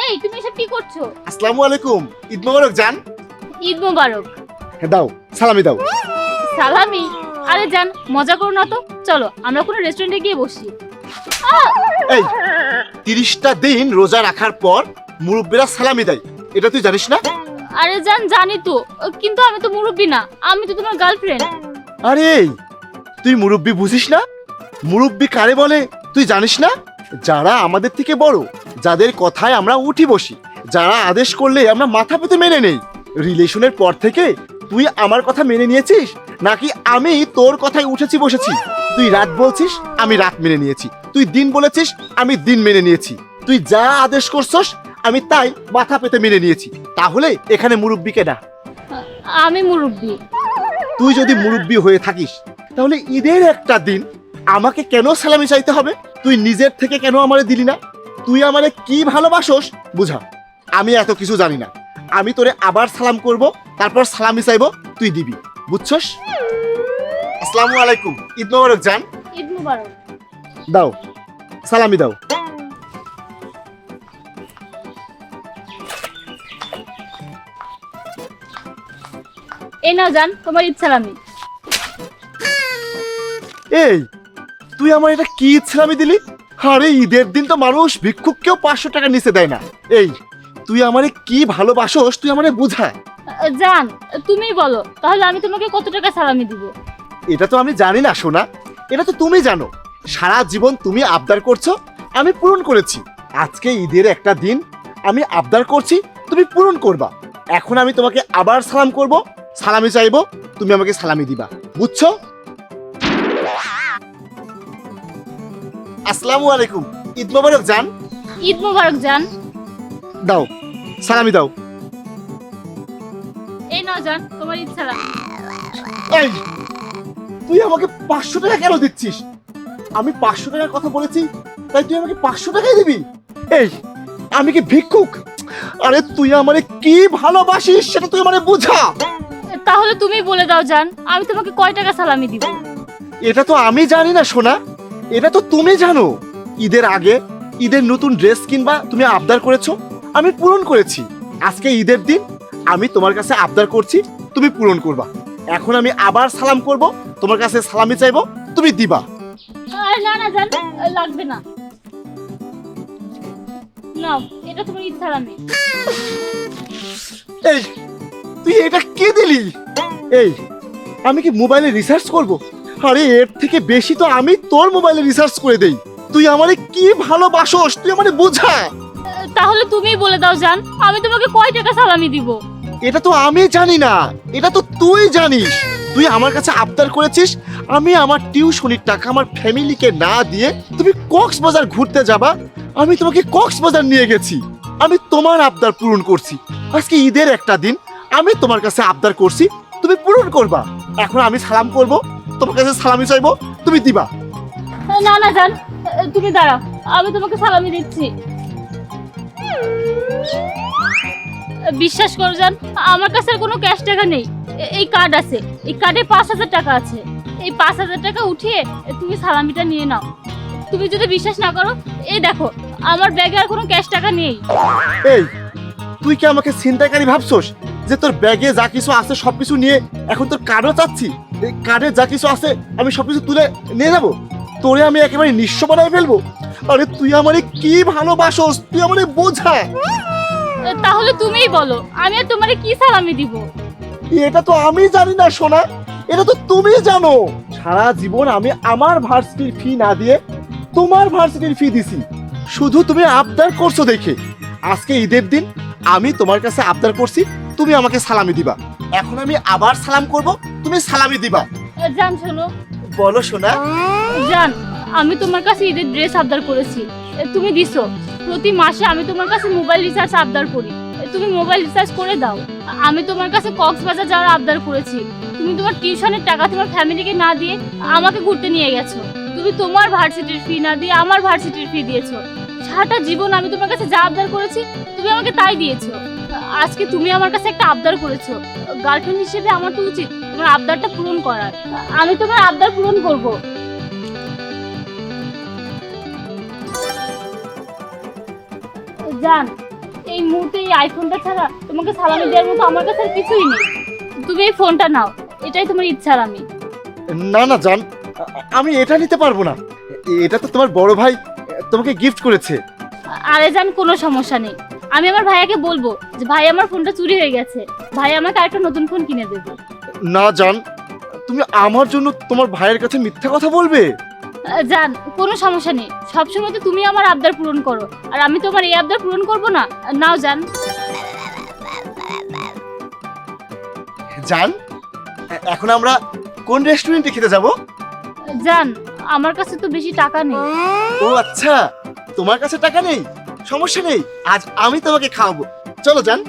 এই তুমি এসব কি করছ? আসসালামু আলাইকুম। ঈদ মোবারক জান। ঈদ মোবারক। হ্যাঁ দাও সালামি দাও। সালামি? আরে জান মজা করো না তো। চলো আমরা কোনো রেস্টুরেন্টে গিয়ে বসি। এই তিরিশটা দিন রোজা রাখার পর মুরব্বীরা সালামি দেয়। এটা তুই জানিস না? আরে জান জানি তো। কিন্তু আমি তো মুরব্বী না। আমি তো তোমার গার্লফ্রেন্ড আরে তুই মুরব্বী বুঝিস না? মুরব্বী কারে বলে তুই জানিস না? যারা আমাদের থেকে বড় যাদের কথায় আমরা উঠি বসি যারা আদেশ করলে আমরা মাথা পেতে মেনে নেই। রিলেশনের পর থেকে তুই আমার কথা মেনে নিয়েছিস? নাকি আমি তোর কথায় উঠেছি বসেছি? তুই রাত বলছিস আমি রাত মেনে নিয়েছি। তুই দিন বলেছিস আমি দিন মেনে নিয়েছি। তুই যা আদেশ করছস আমি তাই মাথা পেতে মেনে নিয়েছি। তাহলে এখানে মুরব্বীকে না আমি মুরব্বী। তুই যদি মুরব্বী হয়ে থাকিস তাহলে ঈদের একটা দিন আমাকে কেন সালামি চাইতে হবে? তুই নিজের থেকে কেন আমারে দিলি না? তুই আমারে কি ভালোবাসোস? বুঝা আমি এত কিছু জানি না। আমি তোরে আবার সালাম করব তারপর সালামি চাইব তুই দিবি। বুঝছস? আসসালামু আলাইকুম। ঈদ মোবারক জান। ঈদ মোবারক। দাও। সালামি দাও। এই নাও জান তোমার ঈদ সালামি। এই তুই আমার এটা কি ইচ্ছামি দিলি? আরে ঈদের দিন তো মানুষ ভিক্ষুককেও পাঁচশো টাকা নিচে দেয় না। এই তুই আমারে কি ভালোবাসোস তুই আমারে বুঝা। জান তুমি বলো তাহলে আমি তোমাকে কত টাকা সালামি দিব? এটা তো আমি জানি না সোনা। এটা তো তুমি জানো। সারা জীবন তুমি আবদার করছ আমি পূরণ করেছি। আজকে ঈদের একটা দিন আমি আবদার করছি তুমি পূরণ করবা। এখন আমি তোমাকে আবার সালাম করব সালামি চাইব তুমি আমাকে সালামি দিবা। বুঝছ? আসসালামু আলাইকুম। ঈদ মোবারক জান। ঈদ মোবারক জান। দাও সালামি দাও। এই নাও জান তোমার ঈদ সালামি। এই তুই আমাকে পাঁচশো টাকা কেন দিচ্ছিস? আমি পাঁচশো টাকার কথা বলেছি তাই তুই আমাকে পাঁচশো টাকাই দিবি? এই আমি কি ভিক্ষুক? আরে তুই আমারে কি ভালোবাসিস সেটা তুই আমারে বুঝা। তাহলে তুমি বলে দাও জান আমি তোমাকে কয় টাকা সালামি দিব? এটা তো আমি জানি না সোনা। এটা তো তুমি জানো। ঈদের আগে ঈদের নতুন ড্রেস কিনবা তুমি আবদার করেছ আমি পূরণ করেছি। আজকে ঈদের দিন আমি তোমার কাছে আবদার করছি তুমি পূরণ করবা। এখন আমি আবার সালাম করব তোমার কাছে সালামি চাইব তুমি দিবা। আরে না না জান লাগবে না। নাও এটা তোমার ঈদ সালামি এই তুই এটা কে দিলি? এই আমি কি মোবাইলে রিসার্চ করব? আরে এর থেকে বেশি তো আমি তোর মোবাইলে রিসার্চ করে দেই। তুই আমারে কি ভালোবাসোস? তুই আমারে বোঝা। তাহলে তুমি বলে দাও জান। আমি তোমাকে কয় টাকা সালামি দিব? এটা তো আমি জানি না। এটা তো তুই জানিস। তুই আমার কাছে আবদার করেছিস আমি আমার টিউশনির টাকা আমার ফ্যামিলিকে না দিয়ে তুমি কক্সবাজার ঘুরতে যাবা। আমি তোমাকে কক্সবাজার নিয়ে গেছি। আমি তোমার আবদার পূরণ করছি। আজকে ঈদের একটা দিন আমি তোমার কাছে আবদার করছি তুমি পূরণ করবা। এখন আমি সালাম করব। তোমার কাছে সালামি চাইব? তুমি দিবা। না না জান। তুমি দাঁড়াও। আমি তোমাকে সালামি দিচ্ছি। বিশ্বাস করো জান আমার কাছে আর কোনো ক্যাশ টাকা নেই। এই কার্ড আছে। এই কার্ডে পাঁচ হাজার টাকা আছে। এই পাঁচ হাজার টাকা উঠিয়ে তুমি সালামিটা নিয়ে নাও। তুমি যদি বিশ্বাস না করো এই দেখো আমার ব্যাগে আর কোনো ক্যাশ টাকা নেই। এই তুই কি আমাকে ছিনতাইকারী ভাবছোস? যে তোর ব্যাগে যা কিছু আছে সবকিছু নিয়ে এখন তোর কার্ডও চাচ্ছি। এই কার্ডে যা কিছু আছে আমি সবকিছু তুলে নিয়ে যাব। তোরে আমি একেবারে নিঃস্ব বানায় ফেলব। আরে তুই আমারে কি ভালোবাসোস? তুই আমারে বোঝা। তাহলে তুমিই বলো আমি আর তোমারে কি সালামি দিব? এটা তো আমি জানি না সোনা। এটা তো তুমি জানো। সারা জীবন আমি আমার ভার্সিটির ফি না দিয়ে তোমার ভার্সিটির ফি দিছি। শুধু তুমি আবদার করছ দেখে। আজকে ঈদের দিন আমি তোমার কাছে আবদার করছি তুমি আমাকে সালামি দিবা। এখন আমি আবার সালাম করব তুমি সালামি দিবা। জান শোনো। বলো সোনা। জান আমি তোমার কাছে ঈদের ড্রেস আবদার করেছি। তুমি দিছো। প্রতি মাসে আমি তোমার কাছে মোবাইল রিচার্জ আবদার করি। তুমি মোবাইল রিচার্জ করে দাও। আমি তোমার কাছে কক্সবাজার যাওয়ার আবদার করেছি। তুমি তোমার টিউশনের টাকা তোমার ফ্যামিলিকে না দিয়ে আমাকে ঘুরতে নিয়ে গেছো। তুমি তোমার ভার্সিটির ফি না দিয়ে আমার ভার্সিটির ফি দিয়েছ। সারাটা জীবন আমি তোমার কাছে যা আবদার করেছি তুমি আমাকে তাই দিয়েছ। আজকে তুমি আমার কাছে একটা আবদার করেছ। গার্লফ্রেন্ড হিসেবে আমার তো উচিত তোমার আবদারটা পূরণ করার। আমি তোমার আবদার পূরণ করব। জান এই মুহূর্তে এই আইফোনটা ছাড়া তোমাকে সালামি দেওয়ার মতো আমার কাছে আর কিছুই নেই। তুমি এই ফোনটা নাও এটাই তোমার ইচ্ছার আমি। না না জান আমি এটা নিতে পারব না। এটা তো তোমার বড় ভাই তোমাকে গিফট করেছে। আরে জান কোনো সমস্যা নেই। আমি আমার ভাইয়াকে বলব যে ভাই আমার ফোনটা চুরি হয়ে গেছে। ভাই আমাকে আরেকটা নতুন ফোন কিনে দেবে। না জান তুমি আমার জন্য তোমার ভাইয়ের কাছে মিথ্যা কথা বলবে? জান কোনো সমস্যা নেই। সবসময় তো তুমি আমার আবদার পূরণ করো। আর আমি তোমার এই আবদার পূরণ করব না। নাও জান। জান এখন আমরা কোন রেস্টুরেন্টে খেতে যাব? জান আমার কাছে তো বেশি টাকা নেই। ও আচ্ছা। তোমার কাছে টাকা নেই? সমস্যা নেই আজ আমি তোমাকে খাওয়াবো। চলো জান